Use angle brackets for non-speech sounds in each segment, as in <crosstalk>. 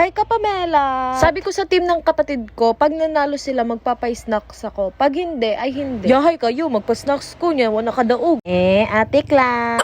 Hi ka, Pamela! Sabi ko sa team ng kapatid ko, pag nanalo sila, magpapay-snacks ako. Pag hindi, ay hindi. Yahay kayo, magpa-snacks ko niya, wala kadaog. Eh, ate Kla.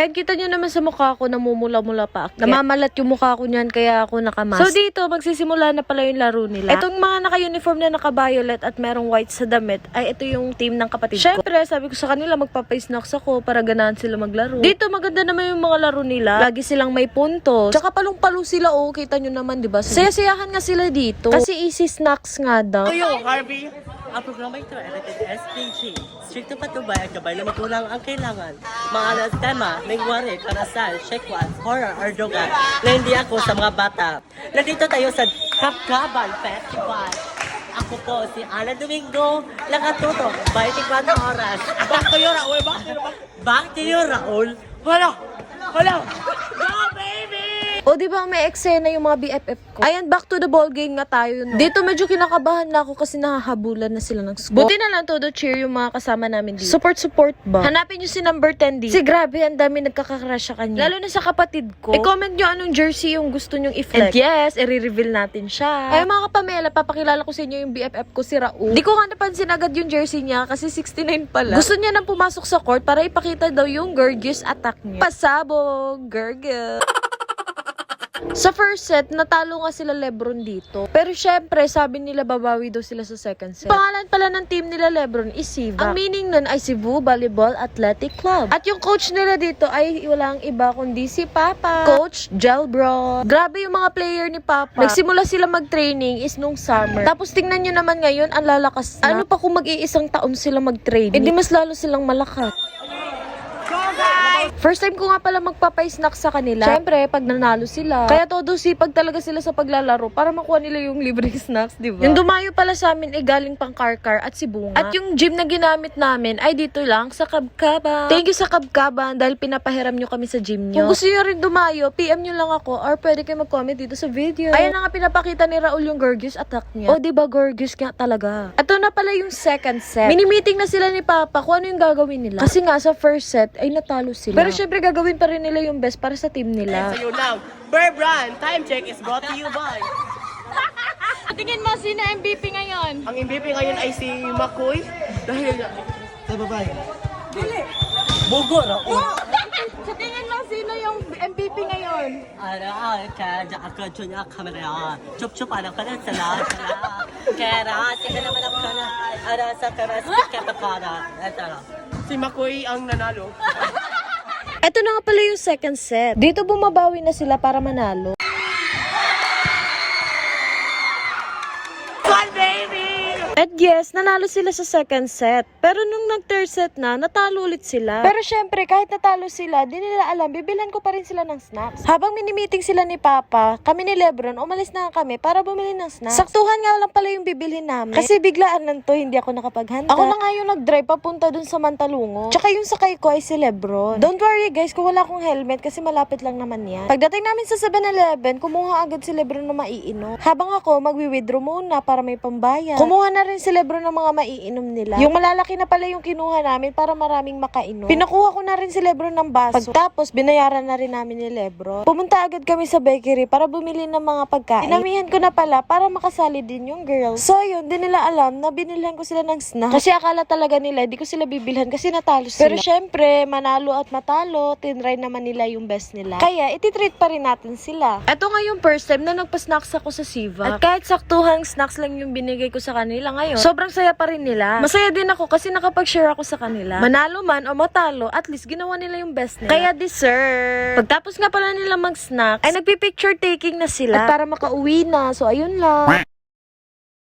Ayan, kita nyo naman sa mukha ko, namumula-mula pa ako. Namamalat yung mukha ko niyan, kaya ako nakamask. So dito, magsisimula na pala yung laro nila. Itong mga naka-uniform na naka-violet at merong white sa damit, ay ito yung team ng kapatid ko. Syempre, sabi ko sa kanila, magpapay-snacks ako para ganahan sila maglaro. Dito, maganda naman yung mga laro nila. Lagi silang may puntos. Tsaka palong-palo sila, oh, kita nyo naman, di ba? Saya-sayahan nga sila dito. Kasi easy snacks nga daw. Tuyo, Harvey! Ang programa ito ay rated SPG. Stricto patubay at gabay na magulang ang kailangan. Mga alas tema, lingwari, karasal, shekwan, horror, or droga na hindi ako sa mga bata. Nandito tayo sa Kapkaban Festival. Ako po si Ana Domingo, nakatuto, 24 oras. Back to you, Raul. Back to you, back to you, Raul. Wala! Wala! O, di ba may eksena yung mga BFF ko? Ayan, back to the ball game nga tayo. No? Dito medyo kinakabahan na ako kasi nahahabulan na sila ng score. Buti na lang todo cheer yung mga kasama namin dito. Support, support ba? Hanapin nyo si number 10 dito. Si grabe, ang dami nagkakakrush sa kanya. Lalo na sa kapatid ko. I-comment nyo anong jersey yung gusto nyong i-flex. And yes, i-reveal natin siya. Ay, mga kapamela, papakilala ko sa inyo yung BFF ko, si Raul. Di ko nga napansin agad yung jersey niya kasi 69 pala. Gusto niya nang pumasok sa court para ipakita daw yung gorgeous attack niya. Pasabog, girl. Sa first set, natalo nga sila Lebron dito. Pero syempre, sabi nila babawi daw sila sa second set. Pangalan pala ng team nila Lebron is Siva. Ang meaning nun ay Cebu Volleyball Athletic Club. At yung coach nila dito ay walang iba kundi si Papa. Coach Gelbro. Grabe yung mga player ni Papa. Nagsimula sila mag-training is nung summer. Tapos tingnan nyo naman ngayon, ang lalakas na. Ano pa kung mag-iisang taon sila mag-training? Eh mas lalo silang malakas. First time ko nga pala magpapay-snack sa kanila. Siyempre, pag nanalo sila. Kaya todo sipag talaga sila sa paglalaro para makuha nila yung libreng <laughs> snacks, di ba? Yung dumayo pala sa amin ay galing pang Karkar at Sibunga. At yung gym na ginamit namin ay dito lang sa Kabkaban. Thank you sa Kabkaban dahil pinapahiram nyo kami sa gym nyo. Kung gusto nyo rin dumayo, PM nyo lang ako or pwede kayo mag-comment dito sa video. Ayan na nga pinapakita ni Raul yung Gorgeous attack niya. O, di ba Gorgeous nga talaga? Ito na pala yung second set. Mini-meeting na sila ni Papa kung ano yung gagawin nila. Kasi nga sa first set ay natalo sila. Pero syempre gagawin pa rin nila yung best para sa team nila. So you now, Bear Brand, time check is brought to you by Tingin mo sino MVP ngayon? Ang MVP ngayon ay si Makoy. Dahil... Sa babae. Dili. Bugo na. Sa tingin mo sino yung MVP ngayon? Ara, kaya dyan ako dyan ang kamera. Chup chup anak ka na sa lahat. Kaya sige naman ako na. Ara sa kamera, sige ka pa na. Ito na. Si Makoy ang nanalo. Ito na nga pala yung second set. Dito bumabawi na sila para manalo. Yes, nanalo sila sa second set. Pero nung nag-third set na, natalo ulit sila. Pero syempre, kahit natalo sila, di nila alam, bibilhan ko pa rin sila ng snacks. Habang mini-meeting sila ni Papa, kami ni Lebron, umalis na kami para bumili ng snacks. Saktuhan nga lang pala yung bibilhin namin. Kasi biglaan lang to, hindi ako nakapaghanda. Ako na nga yung nag-drive papunta dun sa Mantalungo. Tsaka yung sakay ko ay si Lebron. Don't worry guys, kung wala akong helmet kasi malapit lang naman yan. Pagdating namin sa 7-Eleven, kumuha agad si Lebron ng maiinom. Habang ako, magwi-withdraw muna para may pambayan. Kumuha na rin si Lebron ng mga maiinom nila. Yung malalaki na pala yung kinuha namin para maraming makainom. Pinakuha ko na rin si Lebron ng baso. Pagtapos, binayaran na rin namin ni Lebron. Pumunta agad kami sa bakery para bumili ng mga pagkain. Inamihan ko na pala para makasali din yung girls. So yun, di nila alam na binilhan ko sila ng snack. Kasi akala talaga nila, di ko sila bibilhan kasi natalo sila. Pero syempre, manalo at matalo, tinry naman nila yung best nila. Kaya, ititreat pa rin natin sila. Ito nga yung first time na nagpa-snacks ako sa Siva. At kahit saktuhang snacks lang yung binigay ko sa kanila ngayon, sobrang saya pa rin nila. Masaya din ako kasi nakapag-share ako sa kanila. Manalo man o matalo, at least ginawa nila yung best nila. Kaya deserve. Pagtapos nga pala nila mag-snacks, ay nagpi-picture taking na sila. At para makauwi na. So, ayun lang.